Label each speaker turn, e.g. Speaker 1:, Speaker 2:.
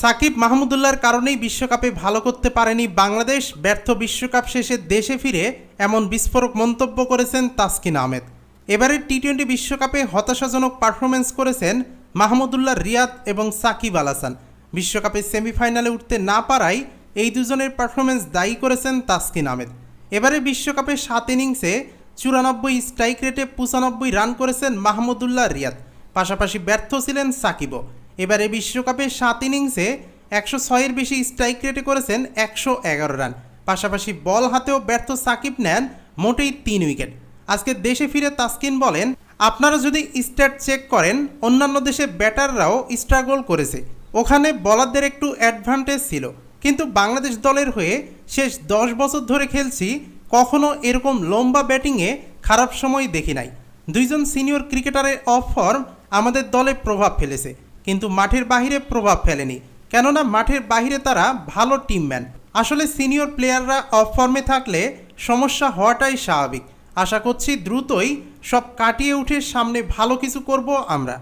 Speaker 1: সাকিব মাহমুদুল্লার কারণেই বিশ্বকাপে ভালো করতে পারেনি বাংলাদেশ। ব্যর্থ বিশ্বকাপ শেষে দেশে ফিরে এমন বিস্ফোরক মন্তব্য করেছেন তাসকিন আহমেদ। এবারের টি টোয়েন্টি বিশ্বকাপে হতাশাজনক পারফরমেন্স করেছেন মাহমুদুল্লাহ, রিয়াদ এবং সাকিব আল হাসান। বিশ্বকাপে সেমিফাইনালে উঠতে না পারায় এই দুজনের পারফরমেন্স দায়ী করেছেন তাসকিন আহমেদ। এবারে বিশ্বকাপে সাত ইনিংসে চুরানব্বই স্ট্রাইক রেটে পঁচানব্বই রান করেছেন মাহমুদুল্লাহ, রিয়াদ। পাশাপাশি ব্যর্থ ছিলেন সাকিবও। এবারে বিশ্বকাপে সাত ইনিংসে একশো ছয়ের বেশি স্ট্রাইক রেটে করেছেন একশো এগারো রান। পাশাপাশি বল হাতেও ব্যর্থ সাকিব নেন মোটেই তিন উইকেট। আজকে দেশে ফিরে তাসকিন বলেন, আপনারা যদি স্ট্যাট চেক করেন, অন্যান্য দেশে ব্যাটাররাও স্ট্রাগল করেছে। ওখানে বলারদের একটু অ্যাডভান্টেজ ছিল। কিন্তু বাংলাদেশ দলের হয়ে শেষ দশ বছর ধরে খেলছি, কখনো এরকম লম্বা ব্যাটিংয়ে খারাপ সময় দেখি নাই। দুইজন সিনিয়র ক্রিকেটারের অফ ফর্ম আমাদের দলে প্রভাব ফেলেছে। কিন্তু মাঠের বাহিরে প্রভাব ফেলেনি। কেননা মাঠের বাহিরে তারা ভালো টিমম্যান আসলে সিনিয়র প্লেয়াররা অফ ফর্মে থাকলে সমস্যা হওয়াটাই স্বাভাবিক। আশা করছি দ্রুতই সব কাটিয়ে উঠে সামনে ভালো কিছু করব আমরা।